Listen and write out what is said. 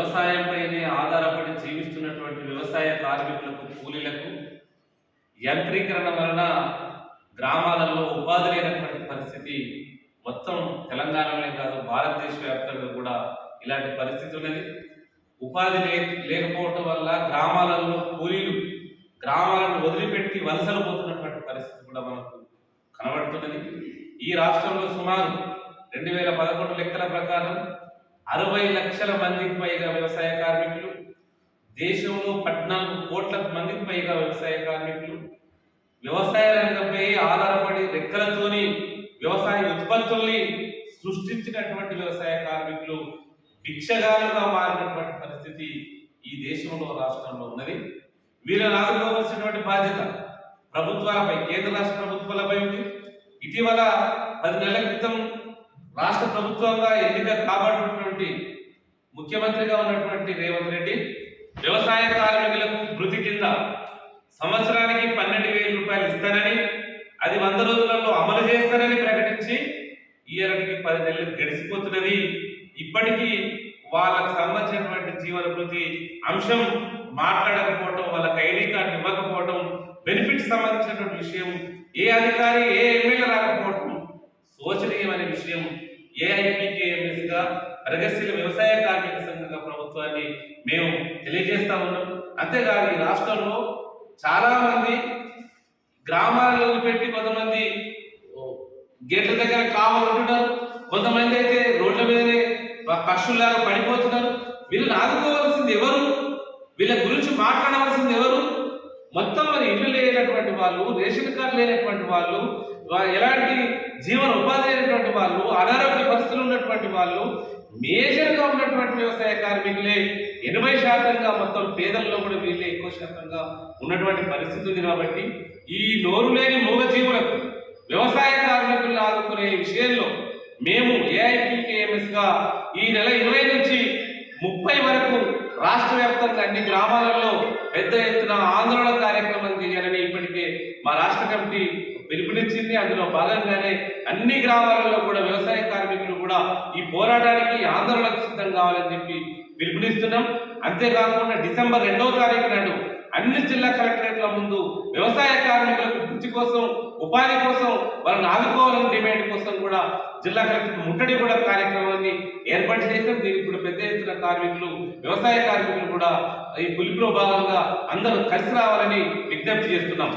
వ్యవసాయంపైనే ఆధారపడి జీవిస్తున్నటువంటి వ్యవసాయ కార్మికులకు కూలీలకు యంత్రీకరణ వలన గ్రామాలలో ఉపాధి లేనటువంటి పరిస్థితి మొత్తం తెలంగాణలోనే కాదు భారతదేశ వ్యాప్తంగా కూడా ఇలాంటి పరిస్థితి ఉన్నది. ఉపాధి లే లేకపోవటం వల్ల గ్రామాలలో కూలీలు గ్రామాలను వదిలిపెట్టి వలసలు పోతున్నటువంటి పరిస్థితి కూడా మనకు కనబడుతున్నది. ఈ రాష్ట్రంలో సుమారు రెండు వేల పదకొండు లెక్కల ప్రకారం అరవై లక్షల మందికి పైగా వ్యవసాయ కార్మికులు దేశంలో పద్నాలుగు కోట్ల మందికి పైగా వ్యవసాయ కార్మికులు వ్యవసాయ రంగంపై ఆధారపడి రెక్కలతోని వ్యవసాయ ఉత్పత్తుల్ని సృష్టించినటువంటి వ్యవసాయ కార్మికులు భిక్షగాలుగా మారినటువంటి పరిస్థితి ఈ దేశంలో రాష్ట్రంలో ఉన్నది. వీళ్ళని ఆదుకోవాల్సినటువంటి బాధ్యత ప్రభుత్వాలపై కేంద్ర రాష్ట్ర ప్రభుత్వాలపై ఉంది. ఇటీవల పది నెలల క్రితం రాష్ట్ర ప్రభుత్వంగా ఎన్నిక కాబడినటువంటి ముఖ్యమంత్రిగా ఉన్నటువంటి రేవంత్ రెడ్డి వ్యవసాయ కార్మికులకు మృతి కింద సంవత్సరానికి పన్నెండు వేల రూపాయలు ఇస్తానని అది వంద రోజులలో అమలు చేస్తానని ప్రకటించి ఈయనకి పది నెలలు గడిచిపోతున్నది. ఇప్పటికీ వాళ్ళకు సంబంధించినటువంటి జీవన భృతి అంశం మాట్లాడకపోవటం వాళ్ళకి ఐడి కార్డు ఇవ్వకపోవటం బెనిఫిట్స్ సంబంధించినటువంటి విషయం ఏ అధికారి ఏ ఎమ్మెల్యే రాకపోవటం శోచనీయమైన విషయం ఏఐపికేఎంఎస్గా ప్రగతిశీల వ్యవసాయ కార్మిక సంఘంగా ప్రభుత్వాన్ని మేము తెలియజేస్తా ఉన్నాం. అంతేకాదు ఈ రాష్ట్రంలో చాలా మంది గ్రామాలలో పెట్టి కొంతమంది గేట్ల దగ్గర కావాలి ఉంటున్నారు. కొంతమంది అయితే రోడ్ల మీదనే ప- పశువులాగా పడిపోతున్నారు. వీళ్ళని ఆదుకోవాల్సింది ఎవరు? వీళ్ళ గురించి మాట్లాడవలసింది ఎవరు? మొత్తం మరి ఇల్లు లేనటువంటి వాళ్ళు రేషన్ కార్డు లేనటువంటి వాళ్ళు ఎలాంటి జీవన ఉపాధి అయినటువంటి వాళ్ళు అనారోగ్య పరిస్థితులు ఉన్నటువంటి వాళ్ళు మేజర్గా ఉన్నటువంటి వ్యవసాయ కార్మికులే ఎనభై శాతంగా మొత్తం పేదల్లో కూడా వీళ్ళే ఎక్కువ శాతంగా ఉన్నటువంటి పరిస్థితి ఉంది కాబట్టి ఈ నోరు లేని మూగజీవులకు వ్యవసాయ కార్మికులను ఆదుకునే విషయంలో మేము ఏఐపీకేఎంఎస్గా ఈ నెల ఇరవై నుంచి ముప్పై వరకు రాష్ట్ర వ్యాప్తంగా అన్ని గ్రామాలలో పెద్ద ఎత్తున ఆందోళన కార్యక్రమం చేయాలని ఇప్పటికే మా రాష్ట్ర కమిటీ పిలుపునిచ్చింది. అందులో భాగంగానే అన్ని గ్రామాలలో కూడా వ్యవసాయ కార్మికులు కూడా ఈ పోరాటానికి ఈ ఆందోళనకు సిద్ధం కావాలని చెప్పి పిలుపునిస్తున్నాం. అంతేకాకుండా డిసెంబర్ రెండవ తారీఖు నాడు అన్ని జిల్లా కలెక్టరేట్ల ముందు వ్యవసాయ కార్మికులకు వృత్తి కోసం ఉపాధి కోసం వాళ్ళని ఆదుకోవాలని డిమాండ్ కోసం కూడా జిల్లా కలెక్టర్ ముట్టడి కూడా కార్యక్రమాన్ని ఏర్పాటు చేసాం దీనికి కూడా పెద్ద ఎత్తున కార్మికులు వ్యవసాయ కార్మికులు కూడా ఈ పిలుపులో భాగంగా అందరూ కలిసి రావాలని విజ్ఞప్తి చేస్తున్నాం.